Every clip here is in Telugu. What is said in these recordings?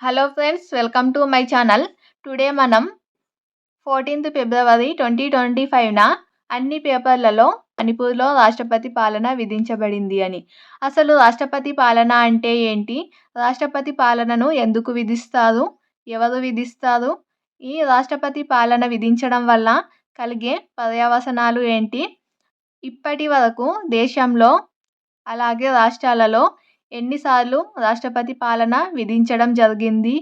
Hello friends welcome to my channel today మనం ఫోర్టీన్త్ ఫిబ్రవరి ట్వంటీ ట్వంటీ ఫైవ్న అన్ని పేపర్లలో మణిపూర్లో రాష్ట్రపతి పాలన విధించబడింది అని. అసలు రాష్ట్రపతి పాలన అంటే ఏంటి? రాష్ట్రపతి పాలనను ఎందుకు విధిస్తారు? ఎవరు విధిస్తారు? ఈ రాష్ట్రపతి పాలన విధించడం వల్ల కలిగే పర్యవసనాలు ఏంటి? ఇప్పటి వరకు దేశంలో అలాగే రాష్ట్రాలలో ఎన్నిసార్లు రాష్ట్రపతి పాలన విధించడం జరిగింది?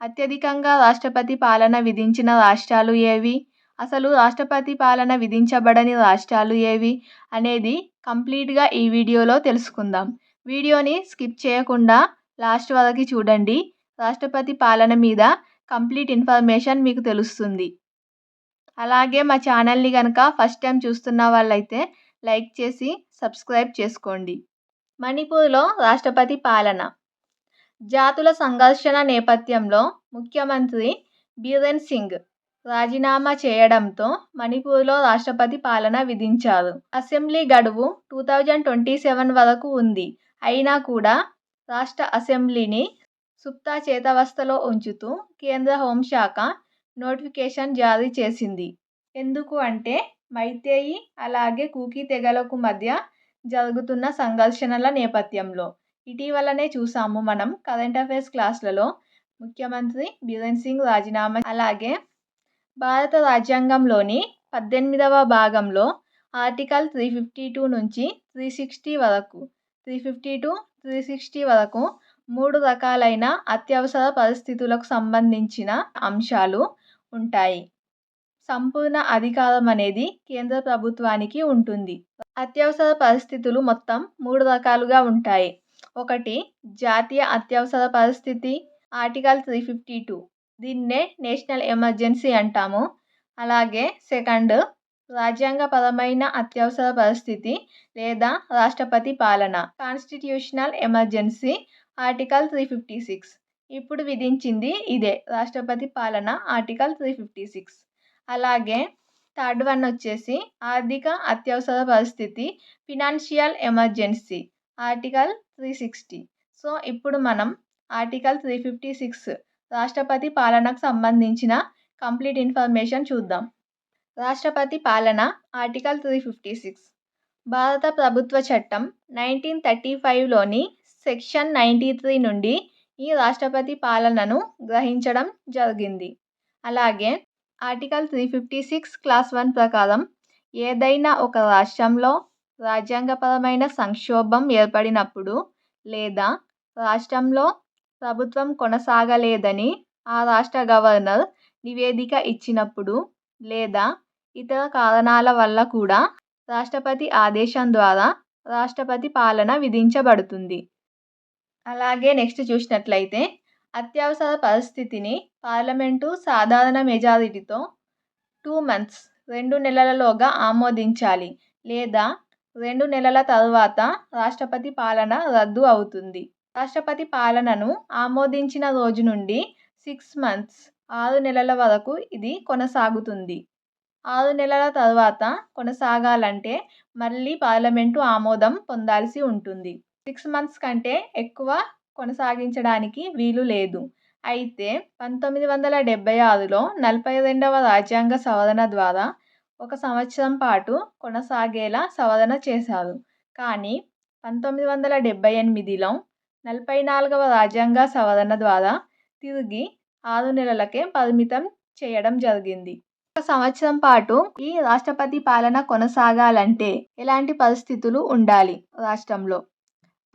అత్యధికంగా రాష్ట్రపతి పాలన విధించిన రాష్ట్రాలు ఏవి? అసలు రాష్ట్రపతి పాలన విధించబడని రాష్ట్రాలు ఏవి? అనేది కంప్లీట్గా ఈ వీడియోలో తెలుసుకుందాం. వీడియోని స్కిప్ చేయకుండా లాస్ట్ వరకు చూడండి. రాష్ట్రపతి పాలన మీద కంప్లీట్ ఇన్ఫర్మేషన్ మీకు తెలుస్తుంది. అలాగే మా ఛానల్ని కనుక ఫస్ట్ టైం చూస్తున్న వాళ్ళైతే లైక్ చేసి సబ్స్క్రైబ్ చేసుకోండి. మణిపూర్లో రాష్ట్రపతి పాలన. జాతుల సంఘర్షణ నేపథ్యంలో ముఖ్యమంత్రి బీరెన్ సింగ్ రాజీనామా చేయడంతో మణిపూర్లో రాష్ట్రపతి పాలన విధించారు. అసెంబ్లీ గడువు టూ థౌజండ్ ట్వంటీ సెవెన్ వరకు ఉంది. అయినా కూడా రాష్ట్ర అసెంబ్లీని సుప్తా చేతవస్థలో ఉంచుతూ కేంద్ర హోంశాఖ నోటిఫికేషన్ జారీ చేసింది. ఎందుకు అంటే మైతేయి అలాగే కూకీ తెగలకు మధ్య జరుగుతున్న సంఘర్షణల నేపథ్యంలో. ఇటీవలనే చూసాము మనం కరెంట్ అఫైర్స్ క్లాస్లలో ముఖ్యమంత్రి బీరెన్ సింగ్ రాజీనామా అలాగే భారత రాజ్యాంగంలోని పద్దెనిమిదవ భాగంలో ఆర్టికల్ త్రీ ఫిఫ్టీ టూ నుంచి త్రీ సిక్స్టీ వరకు three fifty two three sixty వరకు మూడు రకాలైన అత్యవసర పరిస్థితులకు సంబంధించిన అంశాలు ఉంటాయి. సంపూర్ణ అధికారం అనేది కేంద్ర ప్రభుత్వానికి ఉంటుంది. అత్యవసర పరిస్థితులు మొత్తం మూడు రకాలుగా ఉంటాయి. ఒకటి జాతీయ అత్యవసర పరిస్థితి ఆర్టికల్ త్రీ ఫిఫ్టీ టూ. దీన్నే నేషనల్ ఎమర్జెన్సీ అంటాము. అలాగే సెకండ్ రాజ్యాంగపరమైన అత్యవసర పరిస్థితి లేదా రాష్ట్రపతి పాలన constitutional emergency article three fifty six. ఇప్పుడు విధించింది ఇదే రాష్ట్రపతి పాలన ఆర్టికల్ త్రీ ఫిఫ్టీ సిక్స్. అలాగే థర్డ్ వన్ వచ్చేసి ఆర్థిక అత్యవసర పరిస్థితి financial emergency article three sixty. So ఇప్పుడు మనం ఆర్టికల్ త్రీ ఫిఫ్టీ సిక్స్ రాష్ట్రపతి పాలనకు సంబంధించిన కంప్లీట్ ఇన్ఫర్మేషన్ చూద్దాం. రాష్ట్రపతి పాలన ఆర్టికల్ త్రీ ఫిఫ్టీ సిక్స్. భారత ప్రభుత్వ చట్టం నైన్టీన్ థర్టీ ఫైవ్లోని సెక్షన్ నైంటీ త్రీ నుండి ఈ రాష్ట్రపతి పాలనను గ్రహించడం జరిగింది. అలాగే article three fifty six clause one ప్రకారం ఏదైనా ఒక రాష్ట్రంలో రాజ్యాంగపరమైన సంక్షోభం ఏర్పడినప్పుడు లేదా రాష్ట్రంలో ప్రభుత్వం కొనసాగలేదని ఆ రాష్ట్ర గవర్నర్ నివేదిక ఇచ్చినప్పుడు లేదా ఇతర కారణాల వల్ల కూడా రాష్ట్రపతి ఆదేశం ద్వారా రాష్ట్రపతి పాలన విధించబడుతుంది. అలాగే నెక్స్ట్ చూసినట్లయితే అత్యవసర పరిస్థితిని పార్లమెంటు సాధారణ మెజారిటీతో టూ మంత్స్ రెండు నెలలలోగా ఆమోదించాలి లేదా రెండు నెలల తరువాత రాష్ట్రపతి పాలన రద్దు అవుతుంది. రాష్ట్రపతి పాలనను ఆమోదించిన రోజు నుండి సిక్స్ మంత్స్ ఆరు నెలల వరకు ఇది కొనసాగుతుంది. ఆరు నెలల తర్వాత కొనసాగాలంటే మళ్ళీ పార్లమెంటు ఆమోదం పొందాల్సి ఉంటుంది. సిక్స్ మంత్స్ కంటే ఎక్కువ కొనసాగించడానికి వీలు లేదు. అయితే పంతొమ్మిది వందల డెబ్బై ఆరులో నలభై రెండవ రాజ్యాంగ సవరణ ద్వారా ఒక సంవత్సరం పాటు కొనసాగేలా సవరణ చేశారు. కానీ పంతొమ్మిది వందల డెబ్బై ఎనిమిదిలో నలభై నాలుగవ రాజ్యాంగ సవరణ ద్వారా తిరిగి ఆరు నెలలకే పరిమితం చేయడం జరిగింది. ఒక సంవత్సరం పాటు ఈ రాష్ట్రపతి పాలన కొనసాగాలంటే ఎలాంటి పరిస్థితులు ఉండాలి రాష్ట్రంలో?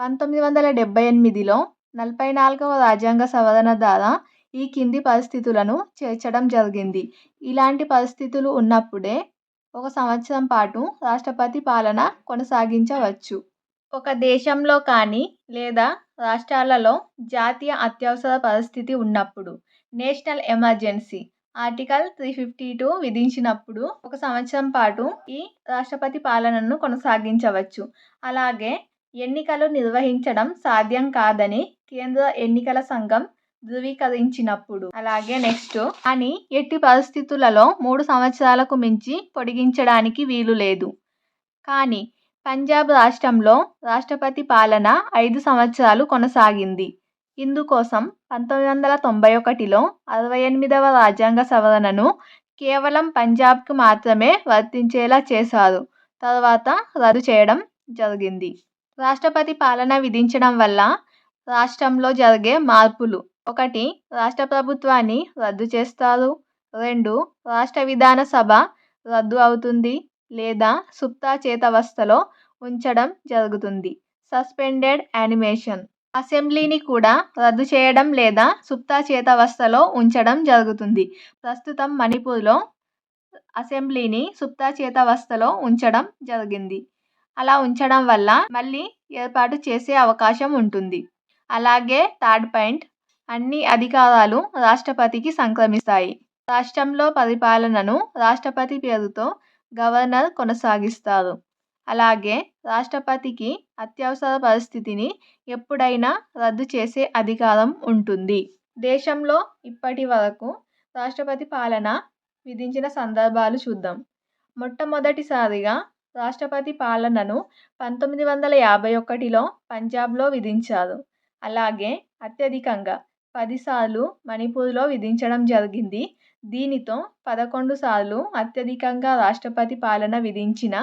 పంతొమ్మిది వందల డెబ్బై ఎనిమిదిలో నలభై నాలుగవ రాజ్యాంగ సవరణ ద్వారా ఈ కింది పరిస్థితులను చేర్చడం జరిగింది. ఇలాంటి పరిస్థితులు ఉన్నప్పుడే ఒక సంవత్సరం పాటు రాష్ట్రపతి పాలన కొనసాగించవచ్చు. ఒక దేశంలో కానీ లేదా రాష్ట్రాలలో జాతీయ అత్యవసర పరిస్థితి ఉన్నప్పుడు national emergency article three fifty two విధించినప్పుడు ఒక సంవత్సరం పాటు ఈ రాష్ట్రపతి పాలనను కొనసాగించవచ్చు. అలాగే ఎన్నికలు నిర్వహించడం సాధ్యం కాదని కేంద్ర ఎన్నికల సంఘం ధృవీకరించినప్పుడు. అలాగే నెక్స్ట్. అని ఎట్టి పరిస్థితులలో మూడు సంవత్సరాలకు మించి పొడిగించడానికి వీలు లేదు. కానీ పంజాబ్ రాష్ట్రంలో రాష్ట్రపతి పాలన ఐదు సంవత్సరాలు కొనసాగింది. ఇందుకోసం పంతొమ్మిది వందల తొంభై ఒకటిలో అరవై ఎనిమిదవ రాజ్యాంగ సవరణను కేవలం పంజాబ్కు మాత్రమే వర్తించేలా చేశారు. తర్వాత రద్దు చేయడం జరిగింది. రాష్ట్రపతి పాలన విధించడం వల్ల రాష్ట్రంలో జరిగే మార్పులు. ఒకటి రాష్ట్ర ప్రభుత్వాన్ని రద్దు చేస్తారు. రెండు రాష్ట్ర విధాన సభ రద్దు అవుతుంది లేదా సుప్తా చేతవస్థలో ఉంచడం జరుగుతుంది. Suspended animation. అసెంబ్లీని కూడా రద్దు చేయడం లేదా సుప్తా చేతవస్థలో ఉంచడం జరుగుతుంది. ప్రస్తుతం మణిపూర్లో అసెంబ్లీని సుప్తా చేతవస్థలో ఉంచడం జరిగింది. అలా ఉంచడం వల్ల మళ్ళీ ఏర్పాటు చేసే అవకాశం ఉంటుంది. అలాగే థర్డ్ పాయింట్ అన్ని అధికారాలు రాష్ట్రపతికి సంక్రమిస్తాయి. రాష్ట్రంలో పరిపాలనను రాష్ట్రపతి పేరుతో గవర్నర్ కొనసాగిస్తారు. అలాగే రాష్ట్రపతికి అత్యవసర పరిస్థితిని ఎప్పుడైనా రద్దు చేసే అధికారం ఉంటుంది. దేశంలో ఇప్పటి వరకు రాష్ట్రపతి పాలన విధించిన సందర్భాలు చూద్దాం. మొట్టమొదటిసారిగా రాష్ట్రపతి పాలనను పంతొమ్మిది వందల యాభై ఒకటిలో పంజాబ్లో విధించారు. అలాగే అత్యధికంగా పదిసార్లు మణిపూర్లో విధించడం జరిగింది. దీనితో పదకొండు సార్లు అత్యధికంగా రాష్ట్రపతి పాలన విధించిన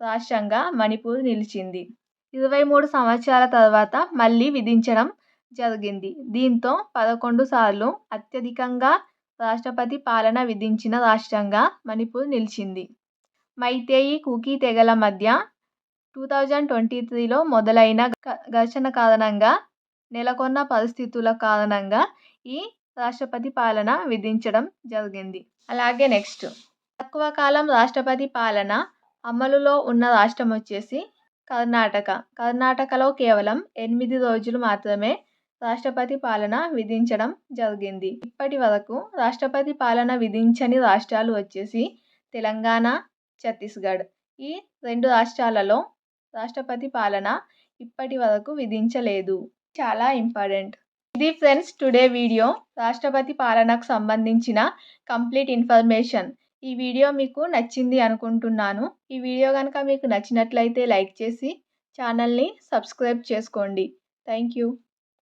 రాష్ట్రంగా మణిపూర్ నిలిచింది. ఇరవై మూడు సంవత్సరాల తర్వాత మళ్ళీ విధించడం జరిగింది. దీంతో పదకొండు సార్లు అత్యధికంగా రాష్ట్రపతి పాలన విధించిన రాష్ట్రంగా మణిపూర్ నిలిచింది. మైతేయి కుకీ తెగల మధ్య టూ థౌజండ్ ట్వంటీ త్రీలో మొదలైన ఘర్షణ కారణంగా నెలకొన్న పరిస్థితుల కారణంగా ఈ రాష్ట్రపతి పాలన విధించడం జరిగింది. అలాగే నెక్స్ట్. తక్కువ కాలం రాష్ట్రపతి పాలన అమలులో ఉన్న రాష్ట్రం వచ్చేసి కర్ణాటక. కర్ణాటకలో కేవలం ఎనిమిది రోజులు మాత్రమే రాష్ట్రపతి పాలన విధించడం జరిగింది. ఇప్పటి వరకు రాష్ట్రపతి పాలన విధించని రాష్ట్రాలు వచ్చేసి తెలంగాణ ఛత్తీస్గఢ్. ఈ రెండు రాష్ట్రాలలో రాష్ట్రపతి పాలన ఇప్పటి వరకు విధించలేదు. చాలా ఇంపార్టెంట్. ఇది ఫ్రెండ్స్ టుడే వీడియో. రాష్ట్రపతి పాలనకు సంబంధించిన కంప్లీట్ ఇన్ఫర్మేషన్. ఈ వీడియో మీకు నచ్చింది అనుకుంటున్నాను. ఈ వీడియో కనుక మీకు నచ్చినట్లయితే లైక్ చేసి ఛానల్ని సబ్స్క్రైబ్ చేసుకోండి. Thank you.